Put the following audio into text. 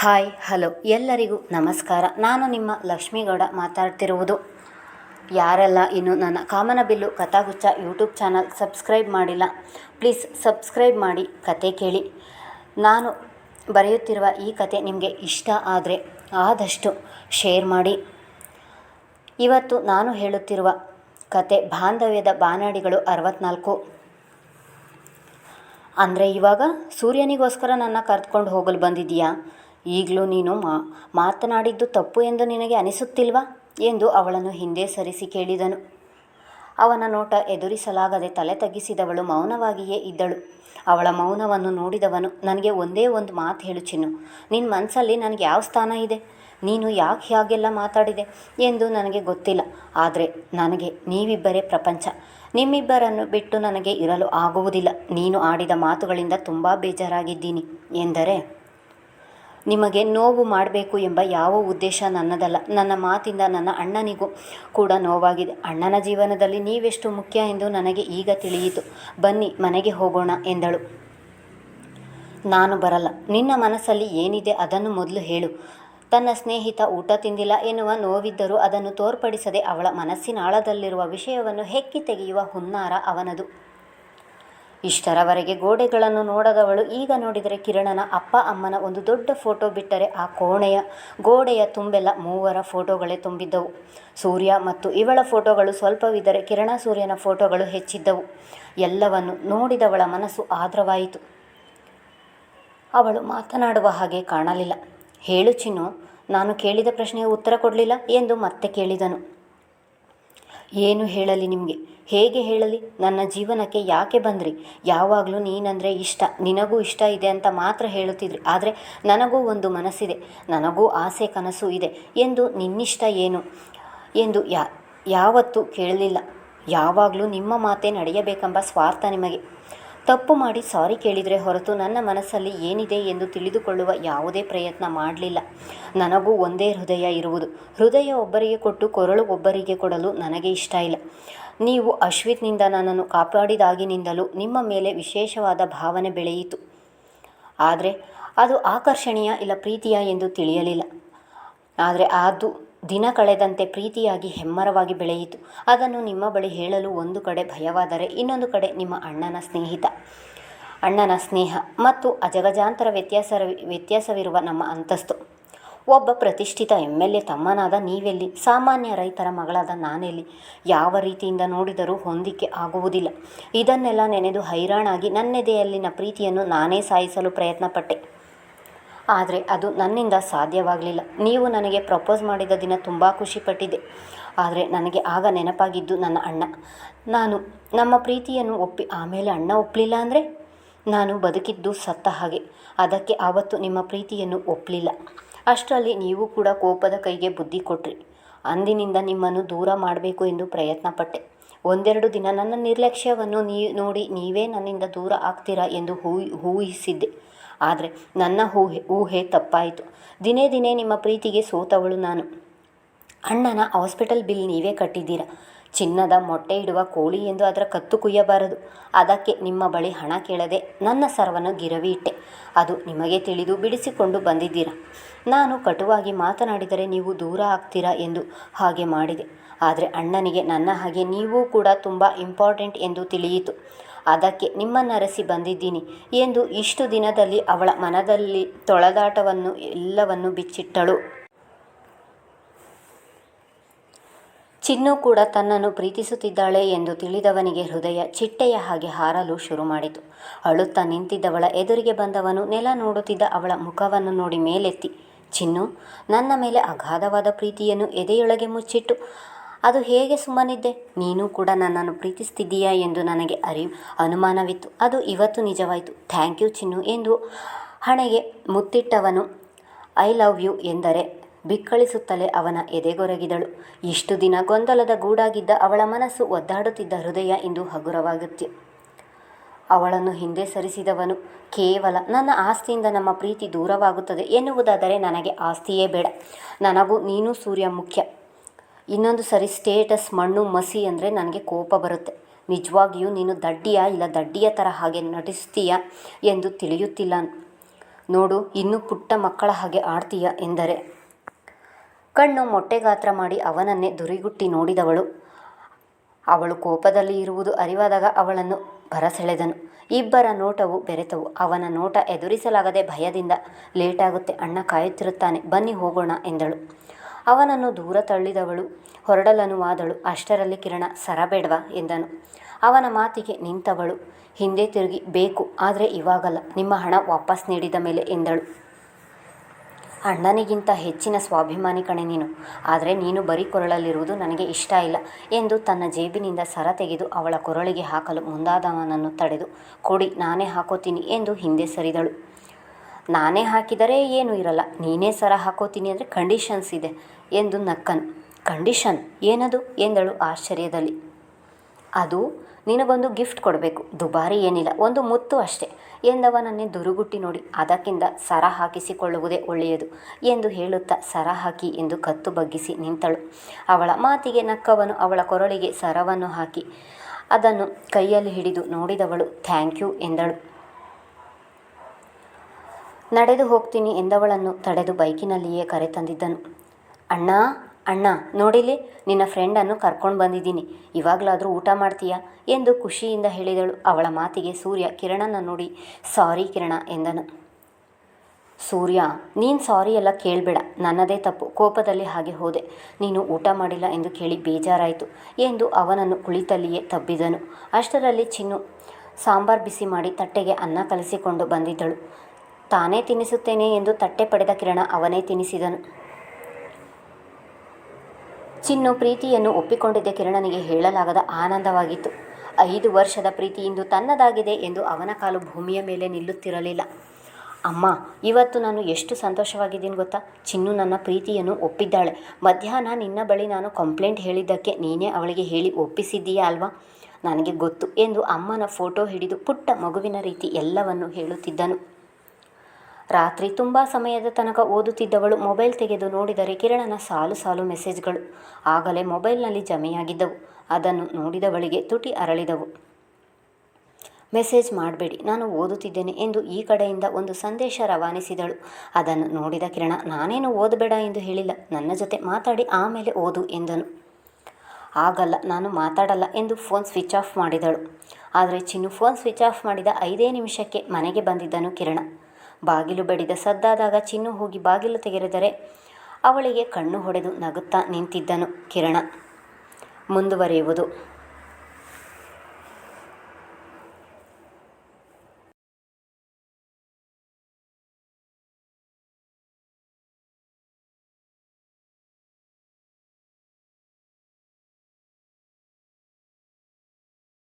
Hi, hello. ಎಲ್ಲರಿಗೂ ನಮಸ್ಕಾರ. ನಾನು ನಿಮ್ಮ ಲಕ್ಷ್ಮೀಗೌಡ ಮಾತಾಡ್ತಿರುವುದು. ಯಾರೆಲ್ಲ ಇನ್ನು ನನ್ನ Kamanabillu Kathaguccha YouTube channel subscribe ಮಾಡಿಲ್ಲ, ಪ್ಲೀಸ್ ಸಬ್ಸ್ಕ್ರೈಬ್ ಮಾಡಿ, ಕತೆ ಕೇಳಿ. ನಾನು ಬರೆಯುತ್ತಿರುವ ಈ ಕತೆ ನಿಮಗೆ ಇಷ್ಟ ಆದರೆ ಆದಷ್ಟು ಶೇರ್ ಮಾಡಿ. ಇವತ್ತು ನಾನು ಹೇಳುತ್ತಿರುವ ಕತೆ ಬಾಂಧವ್ಯದ ಬಾನಾಡಿಗಳು ಅರವತ್ನಾಲ್ಕು. ಅಂದರೆ ಇವಾಗ ಸೂರ್ಯನಿಗೋಸ್ಕರ ನನ್ನ ಕರೆದುಕೊಂಡು ಹೋಗಲು ಬಂದಿದ್ದೀಯಾ? ಈಗಲೂ ನೀನು ಮಾ, ಮಾತನಾಡಿದ್ದು ತಪ್ಪು ಎಂದು ನಿನಗೆ ಅನಿಸುತ್ತಿಲ್ವಾ? ಎಂದು ಅವಳನ್ನು ಹಿಂದೆ ಸರಿಸಿ ಕೇಳಿದನು. ಅವನ ನೋಟ ಎದುರಿಸಲಾಗದೆ ತಲೆ ತಗ್ಗಿಸಿದವಳು ಮೌನವಾಗಿಯೇ ಇದ್ದಳು. ಅವಳ ಮೌನವನ್ನು ನೋಡಿದವನು, ನನಗೆ ಒಂದೇ ಒಂದು ಮಾತು ಹೇಳು ಚಿನ್ನು ನಿನ್ನ ಮನಸ್ಸಲ್ಲಿ ನನಗೆ ಯಾವ ಸ್ಥಾನ ಇದೆ? ನೀನು ಯಾಕೆ ಹ್ಯಾಗೆಲ್ಲ ಮಾತಾಡಿದೆ? ಎಂದು ನನಗೆ ಗೊತ್ತಿಲ್ಲ. ಆದರೆ ನನಗೆ ನೀವಿಬ್ಬರೇ ಪ್ರಪಂಚ. ನಿಮ್ಮಿಬ್ಬರನ್ನು ಬಿಟ್ಟು ನನಗೆ ಇರಲು ಆಗುವುದಿಲ್ಲ. ನೀನು ಆಡಿದ ಮಾತುಗಳಿಂದ ತುಂಬ ಬೇಜಾರಾಗಿದ್ದೀನಿ. ಎಂದರೆ ನಿಮಗೆ ನೋವು ಮಾಡಬೇಕು ಎಂಬ ಯಾವ ಉದ್ದೇಶ ನನ್ನದಲ್ಲ. ನನ್ನ ಮಾತಿಂದ ನನ್ನ ಅಣ್ಣನಿಗೂ ಕೂಡ ನೋವಾಗಿದೆ. ಅಣ್ಣನ ಜೀವನದಲ್ಲಿ ನೀವೆಷ್ಟು ಮುಖ್ಯ ಎಂದು ನನಗೆ ಈಗ ತಿಳಿಯಿತು. ಬನ್ನಿ, ಮನೆಗೆ ಹೋಗೋಣ ಎಂದಳು. ನಾನು ಬರಲ್ಲ. ನಿನ್ನ ಮನಸ್ಸಲ್ಲಿ ಏನಿದೆ ಅದನ್ನು ಮೊದಲು ಹೇಳು. ತನ್ನ ಸ್ನೇಹಿತ ಊಟ ತಿಂದಿಲ್ಲ ಎನ್ನುವ ನೋವಿದ್ದರೂ ಅದನ್ನು ತೋರ್ಪಡಿಸದೆ ಅವಳ ಮನಸ್ಸಿನ ಆಳದಲ್ಲಿರುವ ವಿಷಯವನ್ನು ಹೆಕ್ಕಿ ತೆಗೆಯುವ ಹುನ್ನಾರ ಅವನದು. ಇಷ್ಟರವರೆಗೆ ಗೋಡೆಗಳನ್ನು ನೋಡದವಳು ಈಗ ನೋಡಿದರೆ ಕಿರಣನ ಅಪ್ಪ ಅಮ್ಮನ ಒಂದು ದೊಡ್ಡ ಫೋಟೋ ಬಿಟ್ಟರೆ ಆ ಕೋಣೆಯ ಗೋಡೆಯ ತುಂಬೆಲ್ಲ ಮೂವರ ಫೋಟೋಗಳೇ ತುಂಬಿದ್ದವು. ಸೂರ್ಯ ಮತ್ತು ಇವಳ ಫೋಟೋಗಳು ಸ್ವಲ್ಪವಿದ್ದರೆ ಕಿರಣ ಸೂರ್ಯನ ಫೋಟೋಗಳು ಹೆಚ್ಚಿದ್ದವು. ಎಲ್ಲವನ್ನು ನೋಡಿದವಳ ಮನಸ್ಸು ಆದ್ರವಾಯಿತು ಅವಳು ಮಾತನಾಡುವ ಹಾಗೆ ಕಾಣಲಿಲ್ಲ. ಹೇಳು ಚಿನ್ನು, ನಾನು ಕೇಳಿದ ಪ್ರಶ್ನೆಗೆ ಉತ್ತರ ಕೊಡಲಿಲ್ಲ? ಎಂದು ಮತ್ತೆ ಕೇಳಿದನು. ಏನು ಹೇಳಲಿ ನಿಮಗೆ? ಹೇಗೆ ಹೇಳಲಿ? ನನ್ನ ಜೀವನಕ್ಕೆ ಯಾಕೆ ಬಂದ್ರಿ? ಯಾವಾಗಲೂ ನೀನಂದರೆ ಇಷ್ಟ. ನಿನಗೂ ಇಷ್ಟ ಇದೆ ಅಂತ ಮಾತ್ರ ಹೇಳುತ್ತಿದ್ರಿ. ಆದರೆ ನನಗೂ ಒಂದು ಮನಸ್ಸಿದೆ. ನನಗೂ ಆಸೆ ಕನಸು ಇದೆ. ಎಂದು ನಿನ್ನಿಷ್ಟ ಏನು? ಎಂದು ಯಾ, ಯಾವತ್ತೂ ಕೇಳಲಿಲ್ಲ. ಯಾವಾಗಲೂ ನಿಮ್ಮ ಮಾತೇ ನಡೆಯಬೇಕೆಂಬ ಸ್ವಾರ್ಥ ನಿಮಗೆ. ತಪ್ಪು ಮಾಡಿ ಸಾರಿ ಕೇಳಿದರೆ ಹೊರತು ನನ್ನ ಮನಸ್ಸಲ್ಲಿ ಏನಿದೆ ಎಂದು ತಿಳಿದುಕೊಳ್ಳುವ ಯಾವುದೇ ಪ್ರಯತ್ನ ಮಾಡಲಿಲ್ಲ. ನನಗೂ ಒಂದೇ ಹೃದಯ ಇರುವುದು. ಹೃದಯ ಒಬ್ಬರಿಗೆ ಕೊಟ್ಟು ಕೊರಳು ಒಬ್ಬರಿಗೆ ಕೊಡಲು ನನಗೆ ಇಷ್ಟ ಇಲ್ಲ. ನೀವು ಅಶ್ವಿತ್ನಿಂದ ನನ್ನನ್ನು ಕಾಪಾಡಿದಾಗಿನಿಂದಲೂ ನಿಮ್ಮ ಮೇಲೆ ವಿಶೇಷವಾದ ಭಾವನೆ ಬೆಳೆಯಿತು. ಆದರೆ ಅದು ಆಕರ್ಷಣೀಯ ಇಲ್ಲ ಪ್ರೀತಿಯ ಎಂದು ತಿಳಿಯಲಿಲ್ಲ. ಆದರೆ ಅದು ದಿನ ಕಳೆದಂತೆ ಪ್ರೀತಿಯಾಗಿ ಹೆಮ್ಮರವಾಗಿ ಬೆಳೆಯಿತು. ಅದನ್ನು ನಿಮ್ಮ ಬಳಿ ಹೇಳಲು ಒಂದು ಕಡೆ ಭಯವಾದರೆ ಇನ್ನೊಂದು ಕಡೆ ನಿಮ್ಮ ಅಣ್ಣನ ಸ್ನೇಹಿತ, ಅಣ್ಣನ ಸ್ನೇಹ ಮತ್ತು ಅಜಗಜಾಂತರ ವ್ಯತ್ಯಾಸ ವ್ಯತ್ಯಾಸವಿರುವ ನಮ್ಮ ಅಂತಸ್ತು. ಒಬ್ಬ ಪ್ರತಿಷ್ಠಿತ ಎಂ ಎಲ್ ಎ ತಮ್ಮನಾದ ನೀವೆಲ್ಲಿ? ಸಾಮಾನ್ಯ ರೈತರ ಮಗಳಾದ ನಾನೆಲ್ಲಿ? ಯಾವ ರೀತಿಯಿಂದ ನೋಡಿದರೂ ಹೊಂದಿಕೆ ಆಗುವುದಿಲ್ಲ. ಇದನ್ನೆಲ್ಲ ನೆನೆದು ಹೈರಾಣಾಗಿ ನನ್ನೆದೆಯಲ್ಲಿನ ಪ್ರೀತಿಯನ್ನು ನಾನೇ ಸಾಯಿಸಲು ಪ್ರಯತ್ನಪಟ್ಟೆ. ಆದರೆ ಅದು ನನ್ನಿಂದ ಸಾಧ್ಯವಾಗಲಿಲ್ಲ. ನೀವು ನನಗೆ ಪ್ರಪೋಸ್ ಮಾಡಿದ ದಿನ ತುಂಬ ಖುಷಿಪಟ್ಟಿದ್ದೆ ಆದರೆ ನನಗೆ ಆಗ ನೆನಪಾಗಿದ್ದು ನನ್ನ ಅಣ್ಣ. ನಾನು ನಮ್ಮ ಪ್ರೀತಿಯನ್ನು ಒಪ್ಪಿ ಆಮೇಲೆ ಅಣ್ಣ ಒಪ್ಪಲಿಲ್ಲ ಅಂದರೆ? ನಾನು ಬದುಕಿದ್ದು ಸತ್ತ ಹಾಗೆ. ಅದಕ್ಕೆ ಆವತ್ತು ನಿಮ್ಮ ಪ್ರೀತಿಯನ್ನು ಒಪ್ಪಲಿಲ್ಲ ಅಷ್ಟರಲ್ಲಿ ನೀವು ಕೂಡ ಕೋಪದ ಕೈಗೆ ಬುದ್ಧಿ ಕೊಟ್ರಿ. ಅಂದಿನಿಂದ ನಿಮ್ಮನ್ನು ದೂರ ಮಾಡಬೇಕು ಎಂದು ಪ್ರಯತ್ನಪಟ್ಟೆ. ಒಂದೆರಡು ದಿನ ನನ್ನ ನಿರ್ಲಕ್ಷ್ಯವನ್ನು ನೀ ನೋಡಿ ನೀವೇ ನನ್ನಿಂದ ದೂರ ಆಗ್ತೀರಾ ಎಂದು ಹೂ ಊಹಿಸಿದ್ದೆ ಆದರೆ ನನ್ನ ಊಹೆ ಊಹೆ ತಪ್ಪಾಯಿತು. ದಿನೇ ದಿನೇ ನಿಮ್ಮ ಪ್ರೀತಿಗೆ ಸೋತವಳು ನಾನು. ಅಣ್ಣನ ಹಾಸ್ಪಿಟಲ್ ಬಿಲ್ ನೀವೇ ಕಟ್ಟಿದ್ದೀರ? ಚಿನ್ನದ ಮೊಟ್ಟೆ ಇಡುವ ಕೋಳಿ ಎಂದು ಅದರ ಕತ್ತು ಕುಯ್ಯಬಾರದು. ಅದಕ್ಕೆ ನಿಮ್ಮ ಬಳಿ ಹಣ ಕೇಳದೆ ನನ್ನ ಸರ್ವನ್ನು ಗಿರವಿ ಇಟ್ಟೆ. ಅದು ನಿಮಗೆ ತಿಳಿದು ಬಿಡಿಸಿಕೊಂಡು ಬಂದಿದ್ದೀರ? ನಾನು ಕಟುವಾಗಿ ಮಾತನಾಡಿದರೆ ನೀವು ದೂರ ಆಗ್ತೀರಾ ಎಂದು ಹಾಗೆ ಮಾಡಿದೆ. ಆದರೆ ಅಣ್ಣನಿಗೆ ನನ್ನ ಹಾಗೆ ನೀವೂ ಕೂಡ ತುಂಬ ಇಂಪಾರ್ಟೆಂಟ್ ಎಂದು ತಿಳಿಯಿತು. ಅದಕ್ಕೆ ನರಸಿ ಬಂದಿದ್ದೀನಿ ಎಂದು ಇಷ್ಟು ದಿನದಲ್ಲಿ ಅವಳ ಮನದಲ್ಲಿ ತೊಳೆದಾಟವನ್ನು ಎಲ್ಲವನ್ನು ಬಿಚ್ಚಿಟ್ಟಳು. ಚಿನ್ನು ಕೂಡ ತನ್ನನ್ನು ಪ್ರೀತಿಸುತ್ತಿದ್ದಾಳೆ ಎಂದು ತಿಳಿದವನಿಗೆ ಹೃದಯ ಚಿಟ್ಟೆಯ ಹಾಗೆ ಹಾರಲು ಶುರು ಮಾಡಿತು. ಅಳುತ್ತಾ ನಿಂತಿದ್ದವಳ ಎದುರಿಗೆ ಬಂದವನು ನೆಲ ನೋಡುತ್ತಿದ್ದ ಅವಳ ಮುಖವನ್ನು ನೋಡಿ ಮೇಲೆತ್ತಿ. ಚಿನ್ನು, ನನ್ನ ಮೇಲೆ ಅಗಾಧವಾದ ಪ್ರೀತಿಯನ್ನು ಎದೆಯೊಳಗೆ ಮುಚ್ಚಿಟ್ಟು ಅದು ಹೇಗೆ ಸುಮ್ಮನಿದ್ದೆ? ನೀನು ಕೂಡ ನನ್ನನ್ನು ಪ್ರೀತಿಸ್ತಿದ್ದೀಯಾ ಎಂದು ನನಗೆ ಅರಿ, ಅನುಮಾನವಿತ್ತು. ಅದು ಇವತ್ತು ನಿಜವಾಯಿತು. ಥ್ಯಾಂಕ್ ಯು ಚಿನ್ನು ಎಂದು ಹಣೆಗೆ ಮುತ್ತಿಟ್ಟವನು. ಐ ಲವ್ ಯು ಎಂದರೆ ಬಿಕ್ಕಳಿಸುತ್ತಲೇ ಅವನ ಎದೆಗೊರಗಿದಳು. ಇಷ್ಟು ದಿನ ಗೊಂದಲದ ಗೂಡಾಗಿದ್ದ ಅವಳ ಮನಸ್ಸು ಒದ್ದಾಡುತ್ತಿದ್ದ ಹೃದಯ ಇಂದು ಹಗುರವಾಗುತ್ತೆ. ಅವಳನ್ನು ಹಿಂದೆ ಸರಿಸಿದವನು. ಕೇವಲ ನನ್ನ ಆಸ್ತಿಯಿಂದ ನಮ್ಮ ಪ್ರೀತಿ ದೂರವಾಗುತ್ತದೆ ಎನ್ನುವುದಾದರೆ ನನಗೆ ಆಸ್ತಿಯೇ ಬೇಡ. ನನಗೂ ನೀನು ಸೂರ್ಯ ಮುಖ್ಯ. ಇನ್ನೊಂದು ಸರಿ ಸ್ಟೇಟಸ್ ಮಣ್ಣು ಮಸಿ ಅಂದರೆ ನನಗೆ ಕೋಪ ಬರುತ್ತೆ. ನಿಜವಾಗಿಯೂ ನೀನು ದಡ್ಡಿಯ ಇಲ್ಲ ದಡ್ಡಿಯ ಥರ ಹಾಗೆ ನಟಿಸ್ತೀಯ ಎಂದು ತಿಳಿಯುತ್ತಿಲ್ಲ. ನೋಡು, ಇನ್ನೂ ಪುಟ್ಟ ಮಕ್ಕಳ ಹಾಗೆ ಆಡ್ತೀಯ ಎಂದರೆ. ಕಣ್ಣು ಮೊಟ್ಟೆಗಾತ್ರ ಮಾಡಿ ಅವನನ್ನೇ ದುರಿಗುಟ್ಟಿ ನೋಡಿದವಳು. ಅವಳು ಕೋಪದಲ್ಲಿ ಇರುವುದು ಅರಿವಾದಾಗ ಅವಳನ್ನು ಬರಸೆಳೆದನು ಇಬ್ಬರ ನೋಟವು ಬೆರೆತವು. ಅವನ ನೋಟ ಎದುರಿಸಲಾಗದೆ ಭಯದಿಂದ ಲೇಟಾಗುತ್ತೆ. ಅಣ್ಣ ಕಾಯುತ್ತಿರುತ್ತಾನೆ. ಬನ್ನಿ ಹೋಗೋಣ ಎಂದಳು. ಅವನನ್ನು ದೂರ ತಳ್ಳಿದವಳು, ಹೊರಡಲನುವಾದಳು, ಅಷ್ಟರಲ್ಲಿ ಕಿರಣ ಸರಬೇಡ್ವ ಬೇಡವಾ ಎಂದನು. ಅವನ ಮಾತಿಗೆ ನಿಂತವಳು, ಹಿಂದೆ ತಿರುಗಿ, ಬೇಕು, ಆದರೆ ಇವಾಗಲ್ಲ, ನಿಮ್ಮ ಹಣ ವಾಪಸ್ ನೀಡಿದ ಮೇಲೆ, ಎಂದಳು. ಅಣ್ಣನಿಗಿಂತ ಹೆಚ್ಚಿನ ಸ್ವಾಭಿಮಾನಿ ಕಣೆ ನೀನು, ಆದರೆ ನೀನು ಬರೀ ಕೊರಳಲ್ಲಿರುವುದು ನನಗೆ ಇಷ್ಟ ಇಲ್ಲ, ಎಂದು ತನ್ನ ಜೇಬಿನಿಂದ ಸರ ತೆಗೆದು ಅವಳ ಕೊರಳಿಗೆ ಹಾಕಲು ಮುಂದಾದವನನ್ನು ತಡೆದು, ಕೊಡಿ, ನಾನೇ ಹಾಕೋತೀನಿ, ಎಂದು ಹಿಂದೆ ಸರಿದಳು. ನಾನೇ ಹಾಕಿದರೆ ಏನೂ ಇರಲ್ಲ, ನೀನೇ ಸರ ಹಾಕೋತೀನಿ, ಅಂದರೆ ಕಂಡೀಷನ್ಸ್ ಇದೆ. ಎಂದು ನಕ್ಕನು. ಕಂಡೀಷನ್? ಏನದು? ಎಂದಳು ಆಶ್ಚರ್ಯದಲ್ಲಿ. ಅದು ನಿನಗೊಂದು ಗಿಫ್ಟ್ ಕೊಡಬೇಕು. ದುಬಾರಿ ಏನಿಲ್ಲ. ಒಂದು ಮುತ್ತು ಅಷ್ಟೇ, ಎಂದವನನ್ನೇ ದುರುಗುಟ್ಟಿ ನೋಡಿ. ಅದಕ್ಕಿಂತ ಸರ ಹಾಕಿಸಿಕೊಳ್ಳುವುದೇ ಒಳ್ಳೆಯದು, ಎಂದು ಹೇಳುತ್ತಾ ಸರ ಹಾಕಿ ಎಂದು ಕತ್ತು ಬಗ್ಗಿಸಿ ನಿಂತಳು. ಅವಳ ಮಾತಿಗೆ ನಕ್ಕವನು ಅವಳ ಕೊರಳಿಗೆ ಸರವನ್ನು ಹಾಕಿ ಅದನ್ನು ಕೈಯಲ್ಲಿ ಹಿಡಿದು ನೋಡಿದವಳು, ಥ್ಯಾಂಕ್ ಯು, ಎಂದಳು. ನಡೆದು ಹೋಗ್ತೀನಿ, ಎಂದವಳನ್ನು ತಡೆದು ಬೈಕಿನಲ್ಲಿಯೇ ಕರೆತಂದಿದ್ದನು. ಅಣ್ಣ ಅಣ್ಣ ನೋಡಿಲಿ ನಿನ್ನ ಫ್ರೆಂಡನ್ನು ಕರ್ಕೊಂಡು ಬಂದಿದ್ದೀನಿ. ಇವಾಗಲಾದರೂ ಊಟ ಮಾಡ್ತೀಯಾ? ಎಂದು ಖುಷಿಯಿಂದ ಹೇಳಿದಳು. ಅವಳ ಮಾತಿಗೆ ಸೂರ್ಯ ಕಿರಣನ ನೋಡಿ, ಸಾರಿ ಕಿರಣ, ಎಂದನು. ಸೂರ್ಯ, ನೀನು ಸಾರಿ ಎಲ್ಲ ಕೇಳಬೇಡ. ನನ್ನದೇ ತಪ್ಪು. ಕೋಪದಲ್ಲಿ ಹಾಗೆ ಹೋದೆ. ನೀನು ಊಟ ಮಾಡಿಲ್ಲ ಎಂದು ಕೇಳಿ ಬೇಜಾರಾಯಿತು ಎಂದು ಅವನನ್ನು ಕುಳಿತಲ್ಲಿಯೇ ತಬ್ಬಿದನು. ಅಷ್ಟರಲ್ಲಿ ಚಿನ್ನು ಸಾಂಬಾರು ಬಿಸಿ ಮಾಡಿ ತಟ್ಟೆಗೆ ಅನ್ನ ಕಲಿಸಿಕೊಂಡು ಬಂದಿದ್ದಳು. ತಾನೇ ತಿನ್ನಿಸುತ್ತೇನೆ ಎಂದು ತಟ್ಟೆ ಪಡೆದ ಕಿರಣ ಅವನೇ ತಿನ್ನಿಸಿದನು. ಚಿನ್ನು ಪ್ರೀತಿಯನ್ನು ಒಪ್ಪಿಕೊಂಡಿದ್ದ ಕಿರಣನಿಗೆ ಹೇಳಲಾಗದ ಆನಂದವಾಗಿತ್ತು. ಐದು ವರ್ಷದ ಪ್ರೀತಿ ಇಂದು ತನ್ನದಾಗಿದೆ ಎಂದು ಅವನ ಕಾಲು ಭೂಮಿಯ ಮೇಲೆ ನಿಲ್ಲುತ್ತಿರಲಿಲ್ಲ. ಅಮ್ಮ, ಇವತ್ತು ನಾನು ಎಷ್ಟು ಸಂತೋಷವಾಗಿದ್ದೀನಿ ಗೊತ್ತಾ? ಚಿನ್ನು ನನ್ನ ಪ್ರೀತಿಯನ್ನು ಒಪ್ಪಿದ್ದಾಳೆ. ಮಧ್ಯಾಹ್ನ ನಿನ್ನ ಬಳಿ ನಾನು ಕಂಪ್ಲೇಂಟ್ ಹೇಳಿದ್ದಕ್ಕೆ ನೀನೇ ಅವಳಿಗೆ ಹೇಳಿ ಒಪ್ಪಿಸಿದ್ದೀಯಾ ಅಲ್ವಾ? ನನಗೆ ಗೊತ್ತು ಎಂದು ಅಮ್ಮನ ಫೋಟೋ ಹಿಡಿದು ಪುಟ್ಟ ಮಗುವಿನ ರೀತಿ ಎಲ್ಲವನ್ನು ಹೇಳುತ್ತಿದ್ದನು. ರಾತ್ರಿ ತುಂಬ ಸಮಯದ ತನಕ ಓದುತ್ತಿದ್ದವಳು ಮೊಬೈಲ್ ತೆಗೆದು ನೋಡಿದರೆ ಕಿರಣನ ಸಾಲು ಸಾಲು ಮೆಸೇಜ್ಗಳು. ಆಗಲೇ ಮೊಬೈಲ್ನಲ್ಲಿ ಜಮೆಯಾಗಿದ್ದವು. ಅದನ್ನು ನೋಡಿದವಳಿಗೆ ತುಟಿ ಅರಳಿದವು. ಮೆಸೇಜ್ ಮಾಡಬೇಡಿ, ನಾನು ಓದುತ್ತಿದ್ದೇನೆ ಎಂದು ಈ ಕಡೆಯಿಂದ ಒಂದು ಸಂದೇಶ ರವಾನಿಸಿದಳು. ಅದನ್ನು ನೋಡಿದ ಕಿರಣ, ನಾನೇನು ಓದಬೇಡ ಎಂದು ಹೇಳಿಲ್ಲ. ನನ್ನ ಜೊತೆ ಮಾತಾಡಿ ಆಮೇಲೆ ಓದು ಎಂದನು. ಆಗಲ್ಲ, ನಾನು ಮಾತಾಡಲ್ಲ ಎಂದು ಫೋನ್ ಸ್ವಿಚ್ ಆಫ್ ಮಾಡಿದಳು. ಆದರೆ ಚಿನ್ನು ಫೋನ್ ಸ್ವಿಚ್ ಆಫ್ ಮಾಡಿದ ಐದೇ ನಿಮಿಷಕ್ಕೆ ಮನೆಗೆ ಬಂದಿದ್ದನು ಕಿರಣ. ಬಾಗಿಲು ಬಡಿದ ಸದ್ದಾದಾಗ ಚಿನ್ನು ಹೋಗಿ ಬಾಗಿಲು ತೆಗೆದರೆ ಅವಳಿಗೆ ಕಣ್ಣು ಹೊಡೆದು ನಗುತ್ತಾ ನಿಂತಿದ್ದನು ಕಿರಣ. ಮುಂದುವರಿಯುವುದು.